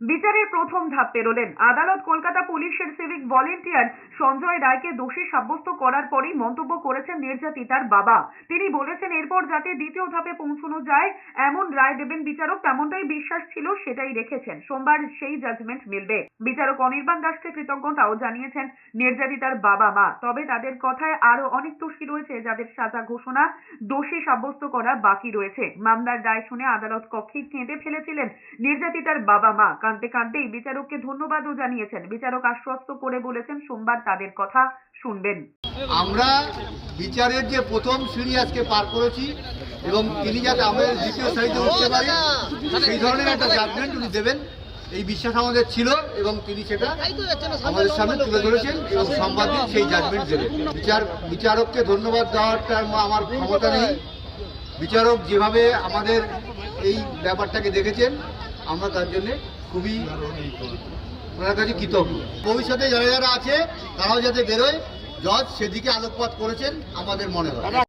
বিচারের প্রথম ধাপ পেরোলেন। আদালত কলকাতা পুলিশের সিভিক ভলেন্টিয়ার সঞ্জয় রায়কে দোষী সাব্যস্ত করার পরেই মন্তব্য করেছেন নির্যাতিতার বাবা। তিনি বলেছেন, এরপর যাতে দ্বিতীয় ধাপে পৌঁছানো যায়, এমন রায় দেবেন বিচারক, তেমনটাই বিশ্বাস ছিল, সেটাই রেখেছেন। সোমবার সেই জাজমেন্ট মিলবে। বিচারক অনির্বাণ দাসকে কৃতজ্ঞতাও জানিয়েছেন নির্যাতিতার বাবা মা। তবে তাদের কথায় আরও অনেক দোষী রয়েছে, যাদের সাজা ঘোষণা দোষী সাব্যস্ত করা বাকি রয়েছে। মামলার রায় শুনে আদালত কক্ষে কেঁদে ফেলেছিলেন নির্যাতিতার বাবা মা। কাঁদতে কাঁদতেই বিচারককে ধন্যবাদও জানিয়েছেন। বিচারক আশ্বস্ত করে বলেছেন, সোমবার তাদের কথা শুনবেন। আমরা বিচারের যে প্রথম সিঁড়ি আজকে পার করেছি এবং তিনি যাতে আমাদের দ্বিতীয় সারিতে উঠতে পারে সেই ধরনের একটা জাজমেন্ট উনি দেবেন। এই বিশ্বাস আমাদের ছিল এবং তিনি সেটা আমাদের সামনে তুলে ধরেছেন এবং সাংবাদিক সেই জাজমেন্ট দেবেন। বিচার, বিচারককে ধন্যবাদ দেওয়ারটা আমার ক্ষমতা নেই। বিচারক যেভাবে আমাদের এই ব্যাপারটাকে দেখেছেন, আমরা তার জন্য খুবই ওনার কাছে কৃতজ্ঞ। ভবিষ্যতে যারা যারা আছে, তারাও যাতে বেরোয়। জজ সেদিকে আলোকপাত করেছেন আমাদের মনে হয়।